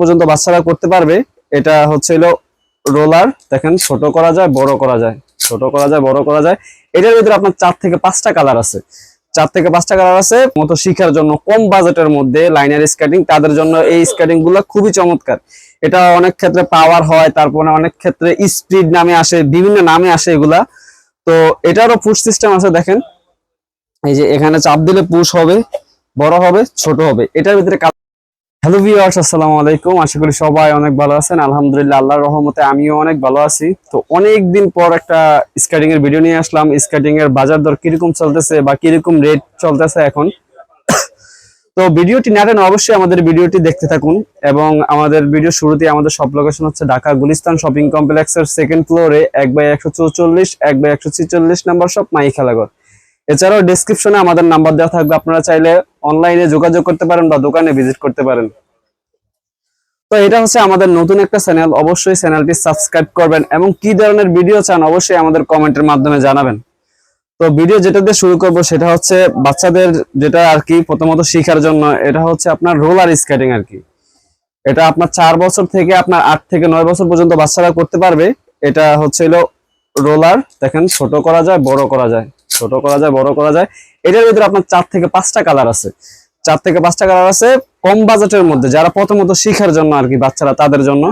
পর্যন্ত বাচ্চারা করতে পারবে, এটা হচ্ছে হলো রোলার। দেখেন, ছোট করা যায়, বড় করা যায়। ছোট করা যায়, বড় করা যায়। এটার ভিতরে আপনার চার থেকে পাঁচটা কালার আছে। চার থেকে পাঁচটা কালার আছে মতো শিখার জন্য, কম বাজেটের মধ্যে লাইনার স্কেটিং। তাদের জন্য এই স্কেটিংগুলো খুবই চমৎকার। এটা অনেক ক্ষেত্রে পাওয়ার হয়, তারপরে অনেক ক্ষেত্রে স্পিড নামে আসে, বিভিন্ন নামে আসে এগুলা। তো এটারও পুশ সিস্টেম আছে, দেখেন। এই যে এখানে চাপ দিলে পুশ হবে, বড় হবে, ছোট হবে। এটার ভিতরে হ্যালো ভিউয়ার্স আসসালামু আলাইকুম। আশা করি সবাই অনেক ভালো আছেন। আলহামদুলিল্লাহ, আল্লাহর রহমতে আমিও অনেক ভালো আছি। তো অনেক দিন পর একটা স্কেটিং এর ভিডিও নিয়ে আসলাম। স্কেটিং এর বাজার দর কীরকম চলতেছে বা কীরকম রেট চলতেছে এখন? তো ভিডিওটি না টেনে অবশ্যই আমাদের ভিডিওটি দেখতে থাকুন এবং আমাদের ভিডিও শুরুতে আমাদের সব লোকেশন হচ্ছে ঢাকা গুলিস্তান শপিং কমপ্লেক্সের সেকেন্ড ফ্লোরে এক বাই একশো চৌচল্লিশ, এক বাই একশো ছিচল্লিশ নাম্বার শপ মাই খেলাঘর এছাড়াও ডেসক্রিপশনে আমাদের নাম্বার দেওয়া থাকবে। আপনারা চাইলে অনলাইনে যোগাযোগ করতে পারেন বা দোকানে ভিজিট করতে পারেন। তো এটা হচ্ছে আমাদের নতুন একটা চ্যানেল অবশ্যই চ্যানেলটি সাবস্ক্রাইব করবেন এবং কি ধরনের ভিডিও চান অবশ্যই আমাদের কমেন্টের মাধ্যমে জানাবেন। তো ভিডিও যেটা দিয়ে শুরু করব সেটা হচ্ছে বাচ্চাদের যেটা আর কি প্রথমত শেখার জন্য, এটা হচ্ছে আপনার রোলার স্কেটিং আর কি। এটা আপনার চার বছর থেকে আপনার আট থেকে নয় বছর পর্যন্ত বাচ্চারা করতে পারবে। এটা হচ্ছে রোলার, দেখেন, ছোট করা যায়, বড় করা যায়। ছোট করা যায়, বড় করা যায়। এটার ভিতরে আপনার চার থেকে পাঁচটা কালার আছে। চার থেকে পাঁচটা কালার আছে কম বাজেটের মধ্যে, যারা প্রথমত শিখার জন্য আর কি, বাচ্চারা তাদের জন্য।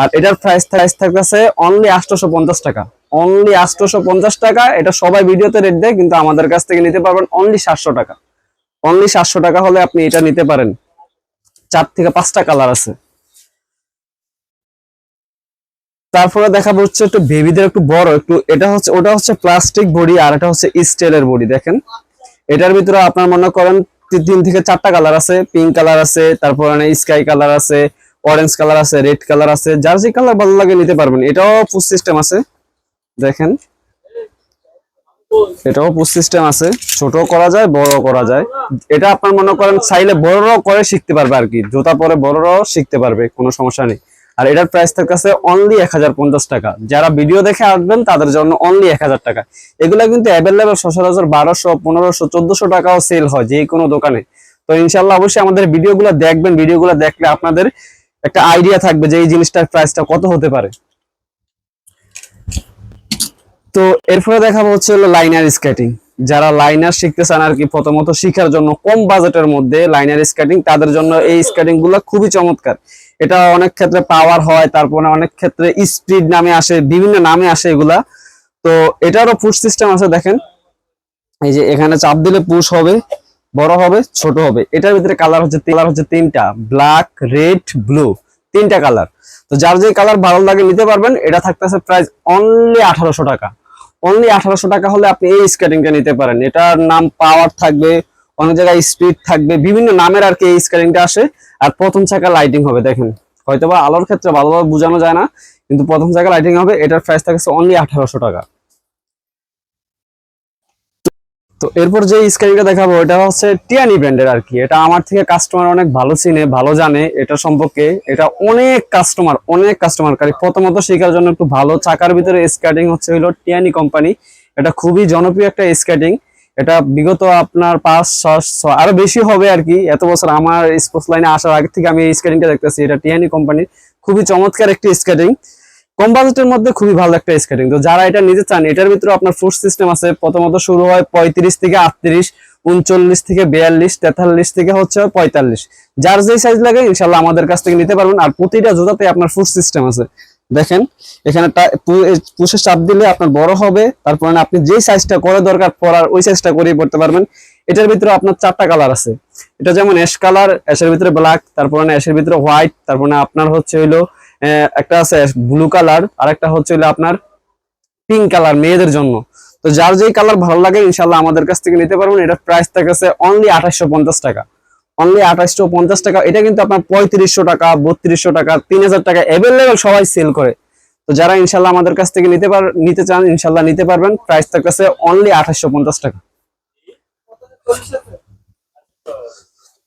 আর এটার প্রাইস প্রাইস থাকতেছে অনলি আটশোশো পঞ্চাশ টাকা। অনলি আটশোশো পঞ্চাশ টাকা, এটা সবাই ভিডিওতে রেট দেয়, কিন্তু আমাদের কাছ থেকে নিতে পারবেন অনলি সাতশো টাকা। অনলি সাতশো টাকা হলে আপনি এটা নিতে পারেন। চার থেকে পাঁচটা কালার আছে। তারপরে দেখাবো হচ্ছে একটু বেবিদের একটু বড়, একটু এটা হচ্ছে, ওটা হচ্ছে প্লাস্টিক বডি আর এটা হচ্ছে স্টিলের বডি দেখেন। এটার ভিতরে আপনার মনে করেন তিন থেকে চারটা কালার আছে পিঙ্ক কালার আছে, তারপর স্কাই কালার আছে অরেঞ্জ কালার আছে রেড কালার আছে, যার যে কালার ভালো লাগে নিতে পারবেন। এটাও পুশ সিস্টেম আছে, দেখেন। এটাও পুশ সিস্টেম আছে ছোট করা যায় বড় করা যায়। এটা আপনার মনে করেন চাইলে বড়রাও করে শিখতে পারবে আর কি, জুতা পরে বড়রাও শিখতে পারবে, কোনো সমস্যা নেই। আর এটার প্রাইস থাকতেছে অনলি এক হাজার পঞ্চাশ টাকা। যারা ভিডিও দেখে আসবেন, তাদের জন্য অনলি এক হাজার টাকা। এগুলো কিন্তু অ্যাভেলেবেল সচরাচর বারোশো, পনেরোশো, চোদ্দশো টাকাও সেল হয় যে কোনো দোকানে। তো ইনশাল্লাহ অবশ্যই আমাদের ভিডিওগুলো দেখবেন। ভিডিওগুলো দেখলে আপনাদের একটা আইডিয়া থাকবে যে এই জিনিসটার প্রাইসটা কত হতে পারে। তো এরপরে দেখাবো হচ্ছে হলো লাইনার স্কেটিং যারা লাইনার শিখতে চান আর কি, প্রথমত শিখার জন্য কম বাজেটের মধ্যে লাইনার স্কেটিং তাদের জন্য এই স্কেটিংগুলো খুবই চমৎকার। এটা অনেক ক্ষেত্রে পাওয়ার হয়, তারপরে অনেক ক্ষেত্রে স্পিড নামে আসে, বিভিন্ন নামে আসে এগুলা। তো এটারও পুশ সিস্টেম আছে, দেখেন। এই যে এখানে চাপ দিলে পুশ হবে, বড় হবে, ছোট হবে। এটার ভিতরে কালার হচ্ছে কালার হচ্ছে তিনটা ব্ল্যাক রেড ব্লু তিনটা কালার তো যার যে কালার ভালো লাগে নিতে পারবেন, এটা থাকতেছে প্রাইস অনলি আঠারোশো টাকা। অনলি আঠারোশো টাকা হলে আপনি এই স্কেটিংটা নিতে পারেন। এটার নাম পাওয়ার থাকবে, অনেক জায়গায় স্পিড থাকবে, বিভিন্ন নামের আর কি এই স্কেটিংটা আসে। আর প্রথম চাকা লাইটিং হবে, দেখেন। হয়তোবা আলোর ক্ষেত্রে ভালোভাবে বোঝানো যায় না, কিন্তু প্রথম চাকা লাইটিং হবে, এটার প্রাইস থাকছে অনলি আঠারোশো টাকা। তো এরপর যে স্কেটিংটা দেখাবো, এটা হচ্ছে টিয়ানি ব্র্যান্ডের আর কি। এটা আমার থেকে কাস্টমার অনেক ভালো চিনে, ভালো জানে এটা সম্পর্কে। এটা অনেক কাস্টমার অনেক কাস্টমার কারি প্রথমত শেখার জন্য একটু ভালো, চাকার ভিতরে স্কেটিং হচ্ছে হলো টিয়ানি কোম্পানি এটা খুবই জনপ্রিয় একটা স্কেটিং এটা বিগত আপনার পাঁচ, ছয় আরও বেশি হবে আর কি। এত বছর আমার স্পোর্টস লাইনে আসার আগে থেকে আমি এই স্কেটিংটা দেখতেছি। এটা টিয়ানি কোম্পানির খুবই চমৎকার একটি স্কেটিং কম বাজেটের মধ্যে খুবই ভালো একটা স্কেটিং তো যারা এটা নিতে চান, এটার ভিতরে আপনার ফুড সিস্টেম আছে, প্রথমত শুরু হয় পঁয়ত্রিশ থেকে আটত্রিশ, উনচল্লিশ থেকে বিয়াল্লিশ, তেতাল্লিশ থেকে হচ্ছে পঁয়তাল্লিশ। যার যেই সাইজ লাগে, ইনশাল্লাহ আমাদের কাছ থেকে নিতে পারবেন। আর প্রতিটা জুতাতে আপনার ফুড সিস্টেম আছে। দেখেন, এখানে পুষে চাপ দিলে আপনার বড় হবে। তারপরে আপনি যেই সাইজটা করে দরকার পরার, ওই সাইজটা করেই পড়তে পারবেন। এটার ভিতরে আপনার চারটা কালার আছে। এটা যেমন অ্যাশ কালার অ্যাশের ভিতরে ব্ল্যাক তারপরে অ্যাশের ভিতরে হোয়াইট তারপরে আপনার হচ্ছে হইল একটা আছে ব্লু কালার আর একটা হচ্ছে আপনার পিঙ্ক কালার মেয়েদের জন্য। তো যার যেই কালার ভালো লাগে ইনশাল্লাহ আমাদের কাছ থেকে নিতে পারবেন। এটা প্রাইস থাকছে অনলি আঠাশশো পঞ্চাশ টাকা। অনলি আঠাশশো পঞ্চাশ টাকা। এটা কিন্তু আপনার পঁয়ত্রিশশো টাকা, বত্রিশশো টাকা তিন হাজার টাকা অ্যাভেলেবেল সবাই সেল করে। তো যারা ইনশাল্লাহ আমাদের কাছ থেকে নিতে পার, নিতে চান ইনশাল্লাহ নিতে পারবেন। প্রাইস থাকছে অনলি আঠাশশো পঞ্চাশ টাকা।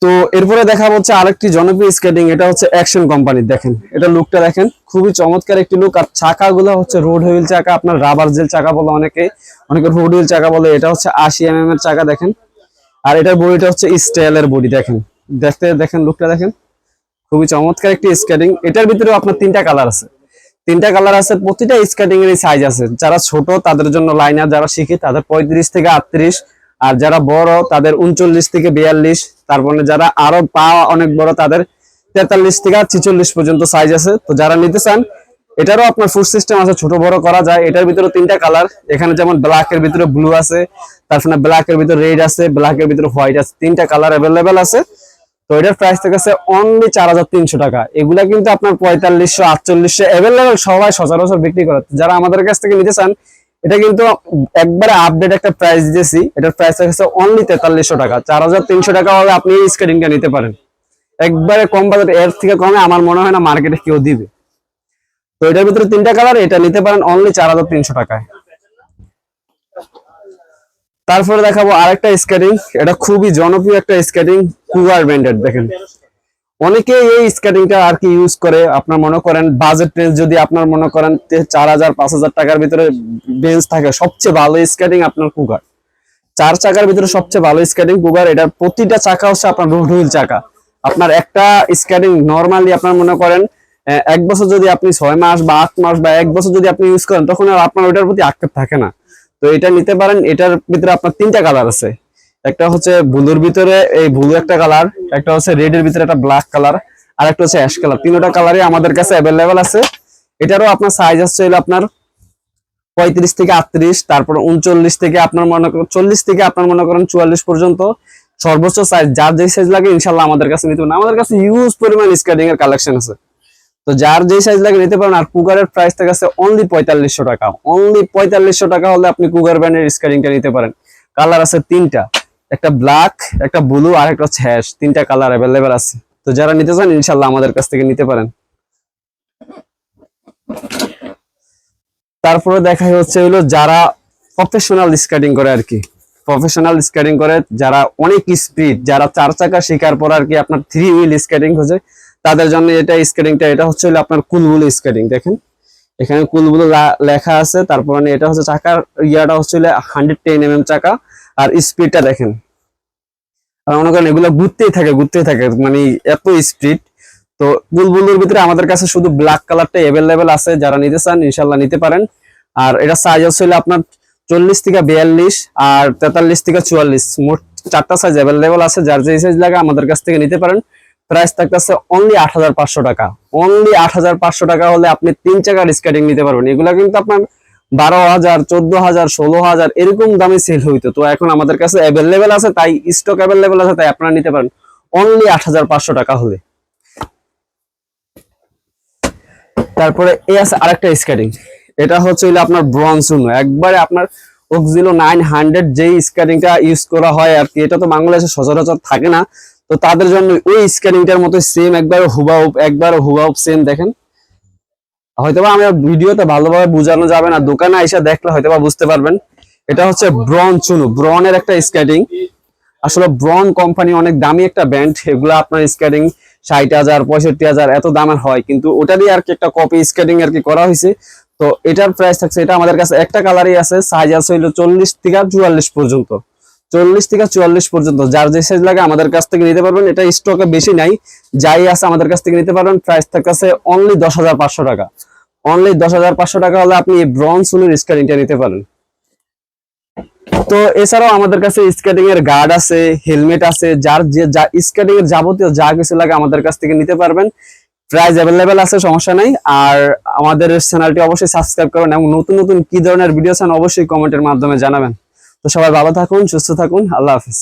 তো এরপরে দেখা হচ্ছে আরেকটি জনপ্রিয় স্কেটিং এটা হচ্ছে অ্যাকশন কোম্পানির দেখেন। এটা লুকটা দেখেন, খুবই চমৎকার একটি লুক আর চাকাগুলো হচ্ছে রোড হুইল চাকা, আপনার রাবার জেল চাকা বলে অনেকে অনেকে রোড হুইল চাকা বলে, এটা হচ্ছে আশি এম এর চাকা, দেখেন। আর এটার বডিটা হচ্ছে স্টাইলের বডি দেখেন। দেখতে দেখেন লুকটা দেখেন, খুবই চমৎকার একটি স্কেটিং এটার ভিতরেও আপনার তিনটা কালার আছে। তিনটা কালার আছে, প্রতিটা স্কেটিং এর সাইজ আছে। যারা ছোট, তাদের জন্য লাইনার যারা শিখে, তাদের পঁয়ত্রিশ থেকে আটত্রিশ আর যারা বড়, তাদের উনচল্লিশ থেকে বিয়াল্লিশ। তারপরে যারা আরও পা অনেক বড়, তাদের তেতাল্লিশ থেকে ছিচল্লিশ পর্যন্ত সাইজ আছে। তো যারা নিতে চান, এটারও আপনার ফুড সিস্টেম আছে, ছোট বড় করা যায়। এটার ভিতরে তিনটা কালার এখানে যেমন ব্ল্যাক এর ভিতরে ব্লু আছে তারপরে ব্ল্যাক এর ভিতরে রেড আছে ব্ল্যাক এর ভিতরে হোয়াইট আছে, তিনটা কালার অ্যাভেলেবেল আছে। তো এটার প্রাইস থেকে আছে অনলি চার হাজার তিনশো টাকা। এগুলা কিন্তু আপনার পঁয়তাল্লিশশো, আটচল্লিশশো অ্যাভেলেবেল সবাই সচরাচর বিক্রি করে। যারা আমাদের কাছ থেকে নিতে চান এটা কিন্তু একবারে আপডেট একটা প্রাইস দিয়েছি এটার প্রাইস আছে অনলি তেতাল্লিশশো টাকা। চার হাজার তিনশো টাকা হবে আপনি এই স্কেটিংটা নিতে পারেন। একবারে কম বাজেট এর থেকে কমে আমার মনে হয় না মার্কেটে কেউ দিবে। তো এটার ভিতরে তিনটা কালার এটা নিতে পারেন অনলি চার হাজার তিনশো টাকায়। তারপরে দেখাবো আরেকটা স্কেটিং এটা খুবই জনপ্রিয় একটা স্কেটিং কুয়ার ব্র্যান্ডেড দেখেন। অনেকে এই স্কেটিংটা আর কি ইউজ করে। আপনার মনে করেন বাজেট রেঞ্জ যদি আপনার মনে করেন চার হাজার, পাঁচ হাজার টাকার ভিতরে বেঞ্চ থাকে, সবচেয়ে ভালো স্কেটিং আপনার কুকার চার চাকার ভিতরে সবচেয়ে ভালো স্কেটিং কুকার এটার প্রতিটা চাকা হচ্ছে আপনার রোড চাকা। আপনার একটা স্কেটিং নর্মালি আপনার মনে করেন এক বছর যদি আপনি ছয় মাস বা আট মাস বা এক বছর যদি আপনি ইউজ করেন, তখন আর আপনার ওইটার প্রতি আক্ষেপ থাকে না। তো এটা নিতে পারেন, এটার ভিতরে আপনার তিনটা কালার আছে। একটা হচ্ছে ব্লুর ভিতরে এই ব্লু একটা কালার একটা হচ্ছে রেড এর ভিতরে একটা ব্ল্যাক কালার আর একটা হচ্ছে অ্যাশ কালার তিনটা কালারই আমাদের কাছে অ্যাভেলেবেল আছে। এটারও আপনার সাইজ হলো আপনার পঁয়ত্রিশ থেকে আটত্রিশ, তারপর উনচল্লিশ থেকে আপনার মনে করেন চল্লিশ থেকে আপনার মনে করেন চুয়াল্লিশ পর্যন্ত সর্বোচ্চ সাইজ যার যে সাইজ লাগে ইনশাল্লাহ আমাদের কাছে নিতে পারেন আমাদের কাছে ইউজ পরিমাণ স্কেটিং এর কালেকশন আছে। তো যার যে সাইজ লাগে নিতে পারেন আর কুকারের প্রাইস থেকে আছে অনলি পঁয়তাল্লিশশো টাকা। অনলি পঁয়তাল্লিশশো টাকা হলে আপনি কুকার ব্র্যান্ডের স্কেটিংটা নিতে পারেন। কালার আছে তিনটা। একটা ব্ল্যাক একটা ব্লু আর একটা হচ্ছে হ্যাশ তিনটা কালার অ্যাভেলেবেল আছে। তো যারা নিতে চান ইনশাল্লাহ আমাদের কাছ থেকে নিতে পারেন। তারপরে দেখা হচ্ছে হলো যারা প্রফেশনাল স্কেটিং করে আর কি। প্রফেশনাল স্কেটিং করে, যারা অনেক স্পিড যারা চার চাকা শেখার পর আর কি আপনার থ্রি হুইল স্কেটিং হচ্ছে তাদের জন্য এটা স্কেটিংটা এটা হচ্ছে হলো আপনার কুলবুল স্কেটিং দেখেন। এখানে কুলবুল লেখা আছে, তারপরে এটা হচ্ছে চাকার ইয়াটা হচ্ছে হান্ড্রেড টেন এম চাকা। আর স্পিডটা দেখেন। আর মনে করেন এগুলো ঘুরতেই থাকে ঘুরতেই থাকে মানে এত স্পিড তো বুলবুলের ভিতরে আমাদের কাছে শুধু ব্ল্যাক কালারটা অ্যাভেলেবেল আছে, যারা নিতে চান ইনশাল্লাহ নিতে পারেন। আর এটা সাইজ হচ্ছে আপনার চল্লিশ থেকে বিয়াল্লিশ আর তেতাল্লিশ থেকে চুয়াল্লিশ। মোট চারটা সাইজ অ্যাভেলেবেল আছে, যার যে সাইজ লাগে আমাদের কাছ থেকে নিতে পারেন। প্রাইস থাকতেছে অনলি আট হাজার পাঁচশো টাকা। অনলি আট হাজার পাঁচশো টাকা হলে আপনি তিন চাকার স্কেটিং নিতে পারবেন। এগুলা কিন্তু আপনার বারো হাজার, চোদ্দ হাজার, ষোলো হাজার এরকম দামে সেল হইতো। তো এখন আমাদের কাছে অ্যাভেলেবেল আছে, তাই স্টক অ্যাভেলেবেল আছে, তাই আপনারা নিতে পারেন। অনলি আট হাজার পাঁচশো টাকা হলে। তারপরে এই আছে আরেকটা স্কেটিং এটা হচ্ছে হলো আপনার ব্রনসুন একবারে আপনার ওকজিলো নাইন হান্ড্রেড যেই স্কেটিংটা ইউজ করা হয় আর কি, এটা তো বাংলাদেশে সচরাচর থাকে না। তো তাদের জন্য ওই স্কেটিংটার মতো সেম একবার হুবাহুব একবার হুবাহুব সেম দেখেন। হয়তোবা আমি ভিডিওতে ভালোভাবে বোঝানো যাবে না, দোকানে এসে দেখলে হয়তোবা বুঝতে পারবেন। এটা হচ্ছে ব্রন চুনু, ব্রনের একটা স্কেটিং। আসলে ব্রন কোম্পানি অনেক দামি একটা ব্র্যান্ড, এগুলো আপনার স্কেটিং ষাট হাজার, পঁয়ষট্টি হাজার, এত দামের হয়। কিন্তু ওটারই আর কি একটা কপি স্কেটিং আর কি করা হয়েছে। তো এটার প্রাইস থাকছে, এটা আমাদের কাছে একটা কালারই আছে সাইজ আছে হইল চল্লিশ থেকে চুয়াল্লিশ পর্যন্ত। চল্লিশ থেকে চুয়াল্লিশ পর্যন্ত, যার যে সাইজ লাগে আমাদের কাছ থেকে নিতে পারবেন। এটা স্টকে বেশি নাই, যাই আছে আমাদের কাছ থেকে নিতে পারবেন। প্রাইস থাকছে অনলি দশ হাজার পাঁচশো টাকা। অনলি দশ হাজার পাঁচশো টাকা হলে আপনি ব্রন সুনের স্কেটিংটা নিতে পারেন। তো এছাড়াও আমাদের কাছে স্কেটিং এর গার্ড আছে হেলমেট আছে, যার যে যা স্কেটিং এর যাবতীয় যা কিছু লাগে আমাদের কাছ থেকে নিতে পারবেন। প্রাইস অ্যাভেলেবেল আছে, সমস্যা নাই। আর আমাদের চ্যানেলটি অবশ্যই সাবস্ক্রাইব করবেন এবং নতুন নতুন কি ধরনের ভিডিও চান অবশ্যই কমেন্টের মাধ্যমে জানাবেন। তো সবাই ভালো থাকুন, সুস্থ থাকুন, আল্লাহ হাফিজ।